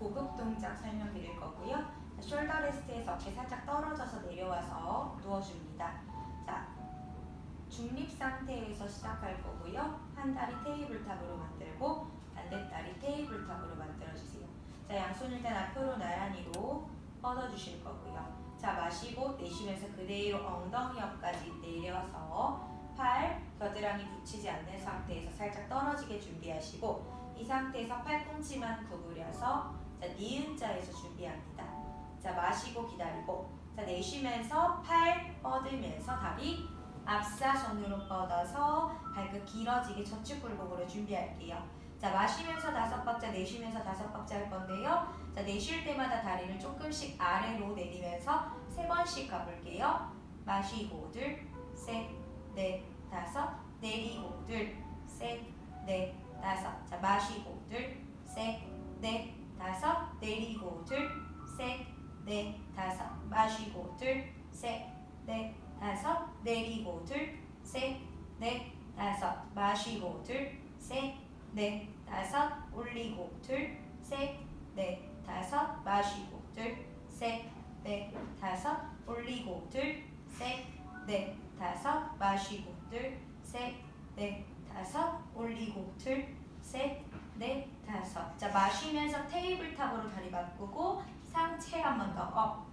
고급 동작 설명드릴 거고요. 자, 숄더 레스트에서 어깨 살짝 떨어져서 내려와서 누워줍니다. 자, 중립 상태에서 시작할 거고요. 한 다리 테이블탑으로 만들고 반대 다리 테이블탑으로 만들어주세요. 자, 양손 일단 앞으로 나란히로 뻗어주실 거고요. 자, 마시고 내쉬면서 그대로 엉덩이 옆까지 내려서 팔 겨드랑이 붙이지 않는 상태에서 살짝 떨어지게 준비하시고 이 상태에서 팔꿈치만 구부려서 자, 니은자에서 준비합니다. 자, 마시고 기다리고 자, 내쉬면서 팔 뻗으면서 다리 앞사선으로 뻗어서 발끝 길어지게 저축 굴곡으로 준비할게요. 자, 마시면서 다섯 박자, 내쉬면서 다섯 박자 할 건데요. 자, 내쉴 때마다 다리를 조금씩 아래로 내리면서 세 번씩 가볼게요. 마시고 둘, 셋, 넷, 다섯, 내리고 둘, 셋, 넷, 다섯. 자, 마시고 셋, 넷, 다섯. 마시고 둘, 셋, 넷, 다섯, 내리고 둘, 셋, 넷, 다섯. 마시고 둘, 셋, 넷, 다섯. 올리고 둘, 셋, 넷, 다섯. 마시고 둘, 셋, 넷, 다섯. 올리고 둘, 셋, 넷, 다섯. 마시고 둘, 셋, 넷, 다섯. 올리고 둘, 셋, 넷, 다섯. 자 마시면서 테이블탑으로 다리 바꾸고 상체 한 번 더 업.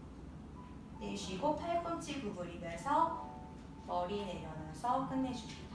내쉬고 팔꿈치 구부리면서 머리 내려놔서 끝내줍니다.